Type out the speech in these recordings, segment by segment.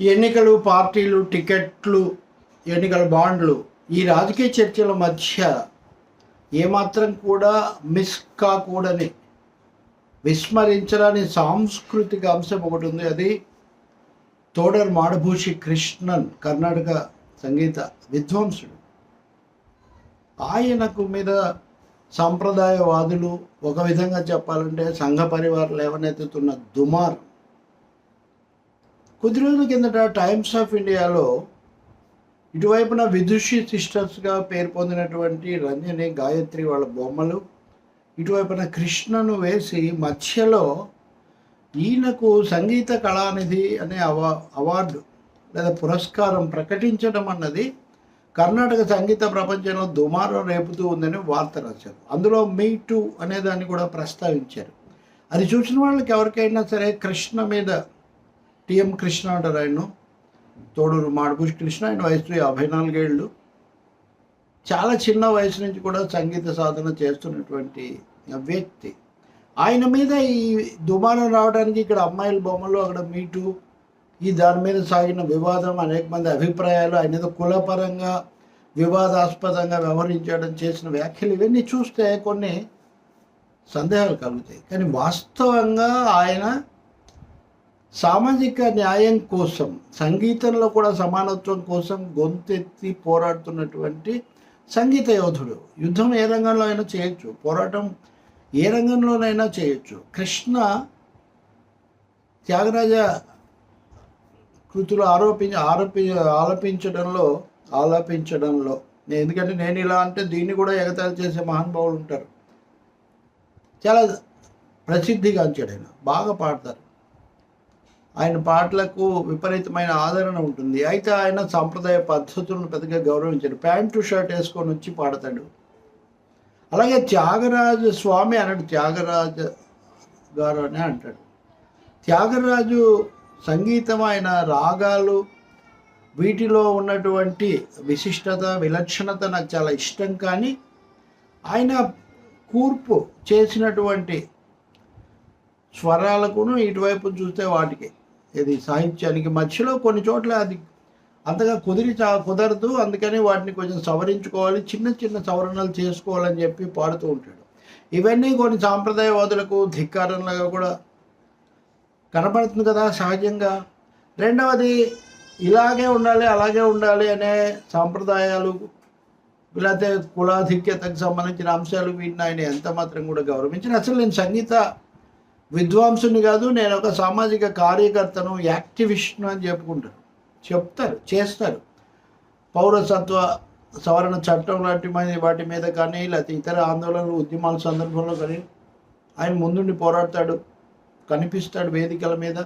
ఎన్నికలు పార్టీలు టికెట్లు ఎన్నికల బాండ్లు ఈ రాజకీయ చర్చల మధ్య ఏమాత్రం కూడా మిస్ కాకూడని విస్మరించరాని సాంస్కృతిక అంశం ఒకటి ఉంది. అది తోడర్ మాడభూషి కృష్ణన్ కర్ణాటక సంగీత విద్వాంసుడు ఆయనకు మీద సాంప్రదాయవాదులు ఒక విధంగా చెప్పాలంటే సంఘ పరివారం లేవనెత్తుతున్న దుమార్ కొద్ది రోజుల కిందట టైమ్స్ ఆఫ్ ఇండియాలో ఇటువైపున విదుషి సిస్టర్స్గా పేరు పొందినటువంటి రంజని గాయత్రి వాళ్ళ బొమ్మలు ఇటువైపున కృష్ణను వేసి మధ్యలో ఈయనకు సంగీత కళానిధి అనే అవా అవార్డు లేదా పురస్కారం ప్రకటించడం అన్నది కర్ణాటక సంగీత ప్రపంచంలో దుమారం రేపుతూ ఉందని వార్త రాశారు. అందులో మీ టూ అనే దాన్ని కూడా ప్రస్తావించారు. అది చూసిన వాళ్ళకి ఎవరికైనా సరే కృష్ణ మీద టిఎం కృష్ణ అంటారు ఆయన తోడూరు మాడభూష్ కృష్ణ ఆయన వయసు యాభై నాలుగేళ్ళు. చాలా చిన్న వయసు నుంచి కూడా సంగీత సాధన చేస్తున్నటువంటి వ్యక్తి. ఆయన మీద ఈ దుమారం రావడానికి ఇక్కడ అమ్మాయిల బొమ్మలు అక్కడ మీటు ఈ దాని మీద సాగిన వివాదం అనేక మంది అభిప్రాయాలు ఆయన ఏదో కులపరంగా వివాదాస్పదంగా వ్యవహరించడం చేసిన వ్యాఖ్యలు ఇవన్నీ చూస్తే కొన్ని సందేహాలు కలుగుతాయి. కానీ వాస్తవంగా ఆయన సామాజిక న్యాయం కోసం సంగీతంలో కూడా సమానత్వం కోసం గొంతెత్తి పోరాడుతున్నటువంటి సంగీత యోధుడు. యుద్ధం ఏ రంగంలో అయినా చేయొచ్చు పోరాటం ఏ రంగంలోనైనా చేయొచ్చు. కృష్ణ త్యాగరాజ కృతులు ఆరోపి ఆరోపి ఆలపించడంలో ఆలపించడంలో. ఎందుకంటే నేను ఇలా అంటే దీన్ని కూడా ఎగతాళి చేసే మహానుభావులు ఉంటారు. చాలా ప్రసిద్ధిగాంచాడు ఆయన బాగా పాడతారు. ఆయన పాటలకు విపరీతమైన ఆదరణ ఉంటుంది. అయితే ఆయన సాంప్రదాయ పద్ధతులను పెద్దగా గౌరవించాడు. ప్యాంటు షర్ట్ వేసుకొని వచ్చి పాడతాడు. అలాగే త్యాగరాజు స్వామి అన్నాడు. త్యాగరాజ గారు అని అంటాడు. త్యాగరాజు సంగీతం ఆయన రాగాలు వీటిలో ఉన్నటువంటి విశిష్టత విలక్షణత నాకు చాలా ఇష్టం. కానీ ఆయన కూర్పు చేసినటువంటి స్వరాలకును ఇటువైపు చూస్తే వాటికి. ఇది సాహిత్యానికి మధ్యలో కొన్ని చోట్ల అది అంతగా కుదిరి కుదరదు. అందుకని వాటిని కొంచెం సవరించుకోవాలి. చిన్న చిన్న సవరణలు చేసుకోవాలని చెప్పి పాడుతూ ఉంటాడు. ఇవన్నీ కొన్ని సాంప్రదాయవాదులకు ధిక్కారంలాగా కూడా కనపడుతుంది కదా సహజంగా. రెండవది ఇలాగే ఉండాలి అలాగే ఉండాలి అనే సాంప్రదాయాలు లేకపోతే కులాధిక్యతకు సంబంధించిన అంశాలు వీటిని ఆయన ఎంత మాత్రం కూడా గౌరవించిన అసలు నేను సంగీత విద్వాంసుని కాదు నేను ఒక సామాజిక కార్యకర్తను యాక్టివిస్ట్ను అని చెప్పుకుంటాను. చెప్తారు చేస్తారు. పౌరసత్వ సవరణ చట్టం లాంటి వాటి మీద కానీ లేకపోతే ఇతర ఆందోళనలు ఉద్యమాల సందర్భంలో కానీ ఆయన ముందుండి పోరాడతాడు కనిపిస్తాడు వేదికల మీద.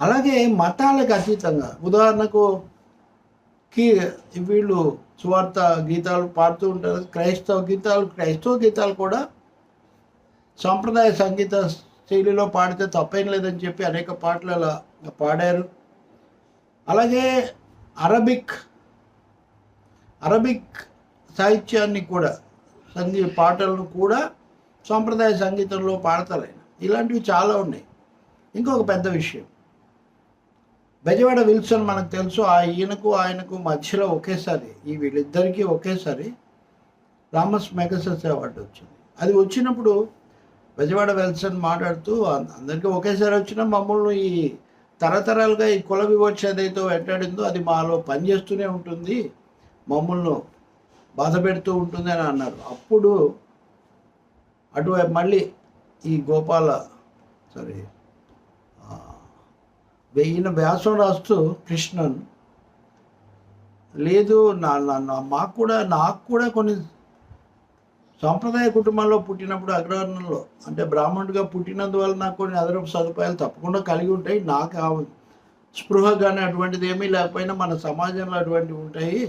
అలాగే మతాలకు అతీతంగా ఉదాహరణకు కి వీళ్ళు సువార్త గీతాలు పాడుతూ ఉంటారు క్రైస్తవ గీతాలు క్రైస్తవ గీతాలు కూడా సాంప్రదాయ సంగీత శైలిలో పాడితే తప్పేం లేదని చెప్పి అనేక పాటలు అలా పాడారు. అలాగే అరబిక్ అరబిక్ సాహిత్యాన్ని కూడా సంగీ పాటలను కూడా సాంప్రదాయ సంగీతంలో పాడతారు ఆయన. ఇలాంటివి చాలా ఉన్నాయి. ఇంకొక పెద్ద విషయం. బెజవాడ విల్సన్ మనకు తెలుసు ఆ ఈయనకు ఆయనకు మధ్యలో ఒకేసారి ఈ వీళ్ళిద్దరికీ ఒకేసారి రామస్ మెగసెస్ అవార్డు వచ్చింది. అది వచ్చినప్పుడు బెజవాడ వెల్సన్ మాట్లాడుతూ అందరికీ ఒకేసారి వచ్చిన మమ్మల్ని ఈ తరతరాలుగా ఈ కుల వివక్ష ఏదైతే వెంటాడిందో అది మాలో పనిచేస్తూనే ఉంటుంది. మమ్మల్ని బాధ పెడుతూ ఉంటుంది అని అన్నారు. అప్పుడు అటు మళ్ళీ ఈ గోపాల సారీ వెయ్యిన ఈయన వ్యాసం రాస్తూ కృష్ణన్ లేదు నా నా- నా- మాకు కూడా నాకు కూడా కొన్ని సాంప్రదాయ కుటుంబంలో పుట్టినప్పుడు అగ్రవర్ణంలో అంటే బ్రాహ్మణుడిగా పుట్టినందువల్ల నాకు కొన్ని అదనపు సదుపాయాలు తప్పకుండా కలిగి ఉంటాయి. నాకు ఆ స్పృహ కానీ అటువంటిది ఏమీ లేకపోయినా మన సమాజంలో అటువంటివి ఉంటాయి.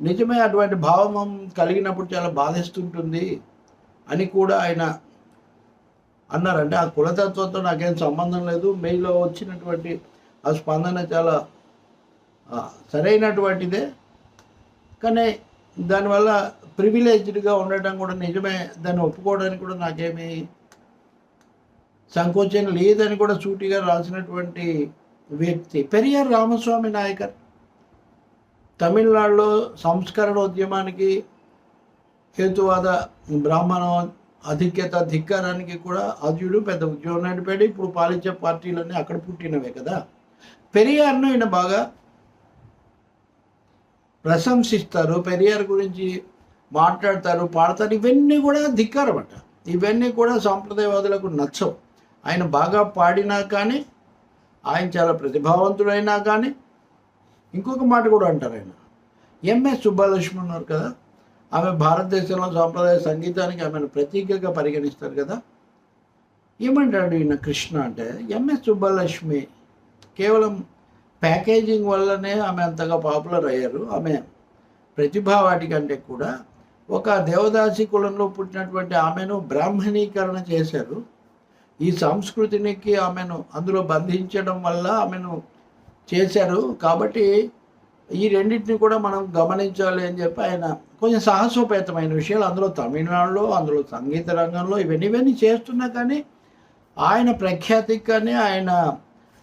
నిజమే అటువంటి భావం కలిగినప్పుడు చాలా బాధిస్తుంటుంది అని కూడా ఆయన అన్నారంటే ఆ కులతత్వంతో నాకేం సంబంధం లేదు. మీలో వచ్చినటువంటి ఆ స్పందన చాలా సరైనటువంటిదే. కానీ దానివల్ల ప్రివిలేజ్డ్గా ఉండటం కూడా నిజమే. దాన్ని ఒప్పుకోవడానికి కూడా నాకేమీ సంకోచం లేదని కూడా సూటిగా రాసినటువంటి వ్యక్తి పెరియార్ రామస్వామి నాయకర్. తమిళనాడులో సంస్కరణ ఉద్యమానికి హేతువాద బ్రాహ్మణ అధిక్యత ధిక్కారానికి కూడా అధ్యుడు పెద్ద ఉద్యోగం నడిపాడు. ఇప్పుడు పాలించే పార్టీలన్నీ అక్కడ పుట్టినవే కదా. పెరియార్ను ఈయన బాగా ప్రశంసిస్తారు. పెరియార్ గురించి మాట్లాడతారు పాడతారు ఇవన్నీ కూడా ధిక్కారం ఇవన్నీ కూడా సాంప్రదాయవాదులకు నచ్చవు. ఆయన బాగా పాడినా కానీ ఆయన చాలా ప్రతిభావంతుడైనా కానీ ఇంకొక మాట కూడా అంటారు ఆయన. ఎంఎస్ సుబ్బలక్ష్మి ఉన్నారు కదా ఆమె భారతదేశంలో సాంప్రదాయ సంగీతానికి ఆమెను ప్రతీకగా పరిగణిస్తారు కదా. ఏమంటాడు ఈయన కృష్ణ అంటే ఎంఎస్ సుబ్బలక్ష్మి కేవలం ప్యాకేజింగ్ వల్లనే ఆమె అంతగా పాపులర్ అయ్యారు. ఆమె ప్రతిభా వాటికంటే కూడా ఒక దేవదాసి కులంలో పుట్టినటువంటి ఆమెను బ్రాహ్మణీకరణ చేశారు. ఈ సంస్కృతినికి ఆమెను అందులో బంధించడం వల్ల ఆమెను చేశారు. కాబట్టి ఈ రెండింటిని కూడా మనం గమనించాలి అని చెప్పి ఆయన కొంచెం సాహసోపేతమైన విషయాలు అందులో తమిళనాడులో అందులో సంగీత రంగంలో ఇవన్నీ ఇవన్నీ చేస్తున్నా కానీ ఆయన ప్రఖ్యాతికి కానీ ఆయన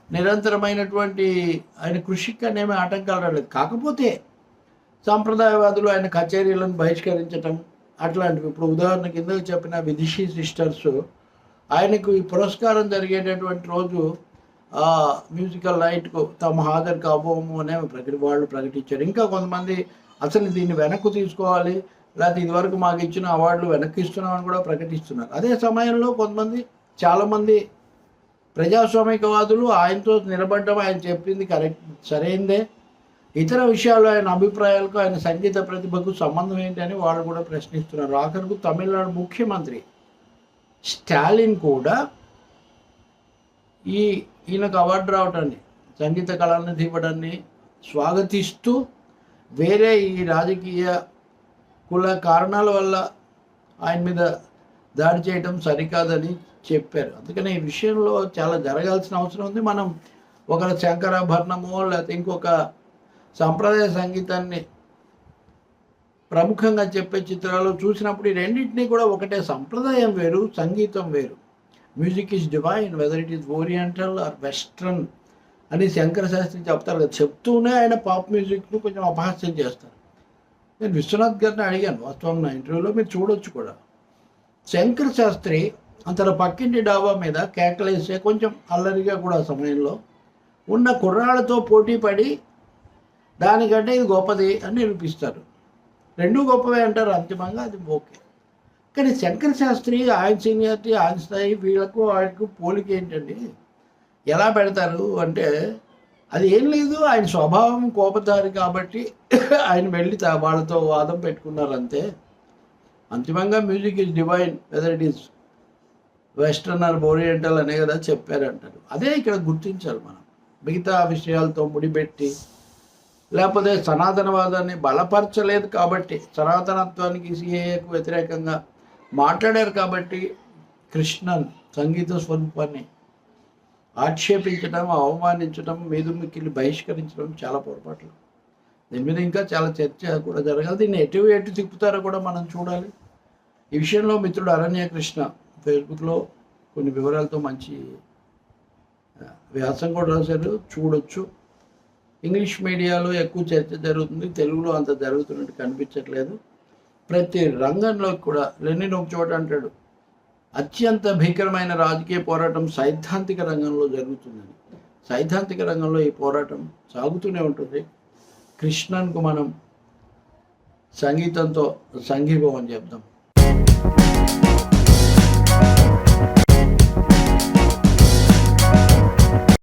నిరంతరమైనటువంటి ఆయన కృషికి కానీ ఏమీ ఆటంకాలు రాలేదు. కాకపోతే సాంప్రదాయవాదులు ఆయన కచేరీలను బహిష్కరించటం అట్లాంటివి. ఇప్పుడు ఉదాహరణ కింద చెప్పిన విదిషి సిస్టర్స్ ఆయనకు ఈ పురస్కారం జరిగేటటువంటి రోజు ఆ మ్యూజికల్ నైట్కు తాము హాజరు కాబోము అనే ప్రకటి వాళ్ళు ప్రకటించారు. ఇంకా కొంతమంది అసలు దీన్ని వెనక్కు తీసుకోవాలి లేకపోతే ఇదివరకు మాకు ఇచ్చిన అవార్డులు వెనక్కి ఇస్తున్నామని కూడా ప్రకటిస్తున్నారు. అదే సమయంలో కొంతమంది చాలామంది ప్రజాస్వామికవాదులు ఆయనతో నిలబడడం ఆయన చెప్పింది కరెక్ట్ సరైందే. ఇతర విషయాలు ఆయన అభిప్రాయాలకు ఆయన సంగీత ప్రతిభకు సంబంధం ఏంటని వాళ్ళు కూడా ప్రశ్నిస్తున్నారు. ఆఖరుకు తమిళనాడు ముఖ్యమంత్రి స్టాలిన్ కూడా ఈ ఈయనకు అవార్డు రావటాన్ని సంగీత కళానిధి ఇవ్వడాన్ని స్వాగతిస్తూ వేరే ఈ రాజకీయ కుల కారణాల వల్ల ఆయన మీద దాడి చేయడం సరికాదని చెప్పారు. అందుకని ఈ విషయంలో చాలా జరగాల్సిన అవసరం ఉంది. మనం ఒకరి శంకరాభరణమో లేకపోతే ఇంకొక సంప్రదాయ సంగీతాన్ని ప్రముఖంగా చెప్పే చిత్రాలు చూసినప్పుడు ఈ రెండింటినీ కూడా ఒకటే సంప్రదాయం వేరు సంగీతం వేరు. Music is divine whether it is oriental or western అని శంకర శాస్త్రి చెప్తారు కదా. చెప్తూనే ఆయన పాప్ మ్యూజిక్ను కొంచెం అపహాస్యం చేస్తారు. నేను విశ్వనాథ్ గారిని అడిగాను వాస్తవం నా ఇంటర్వ్యూలో మీరు చూడొచ్చు కూడా. శంకర శాస్త్రి అతని పక్కింటి డాబా మీద కేకలేసే కొంచెం అల్లరిగా కూడా ఆ సమయంలో ఉన్న కుర్రాళ్ళతో పోటీ పడి దానికంటే ఇది గొప్పది అని నిరూపిస్తారు. రెండూ గొప్పవే అంటారు అంతిమంగా అది ఓకే. కానీ శంకర శాస్త్రి ఆయన సీనియారిటీ ఆయన స్థాయి వీళ్ళకు ఆయనకు పోలిక ఏంటండి? ఎలా పెడతారు అంటే అది ఏం లేదు ఆయన స్వభావం కోపదారి కాబట్టి ఆయన వెళ్ళి వాళ్ళతో వాదం పెట్టుకున్నారు అంతే అంతిమంగా music is divine whether it is. Western or oriental అనే కదా చెప్పారంటారు. అదే ఇక్కడ గుర్తించాలి మనం. మిగతా విషయాలతో ముడిపెట్టి లేకపోతే సనాతనవాదాన్ని బలపరచలేదు కాబట్టి సనాతనత్వానికి సిఏఏకు వ్యతిరేకంగా మాట్లాడారు కాబట్టి కృష్ణన్ సంగీత స్వరూపాన్ని ఆక్షేపించడం అవమానించడం మీద మిక్కిలి బహిష్కరించడం చాలా పొరపాట్లు. దీని మీద ఇంకా చాలా చర్చ కూడా జరగాలి. దీన్ని ఎటు ఎటు తిప్పుతారో కూడా మనం చూడాలి. ఈ విషయంలో మిత్రుడు అరణ్యకృష్ణ ఫేస్బుక్లో కొన్ని వివరాలతో మంచి వ్యాసం కూడా రాశారు. చూడొచ్చు. ఇంగ్లీష్ మీడియాలో ఎక్కువ చర్చ జరుగుతుంది తెలుగులో అంత జరుగుతున్నట్టు కనిపించట్లేదు. ప్రతి రంగంలో కూడా లెనిన్ ఒక చోట అంటాడు అత్యంత భీకరమైన రాజకీయ పోరాటం సైద్ధాంతిక రంగంలో జరుగుతుందని. సైద్ధాంతిక రంగంలో ఈ పోరాటం సాగుతూనే ఉంటుంది. కృష్ణన్కు మనం సంగీతంతో సంఘీభవం చెప్దాం.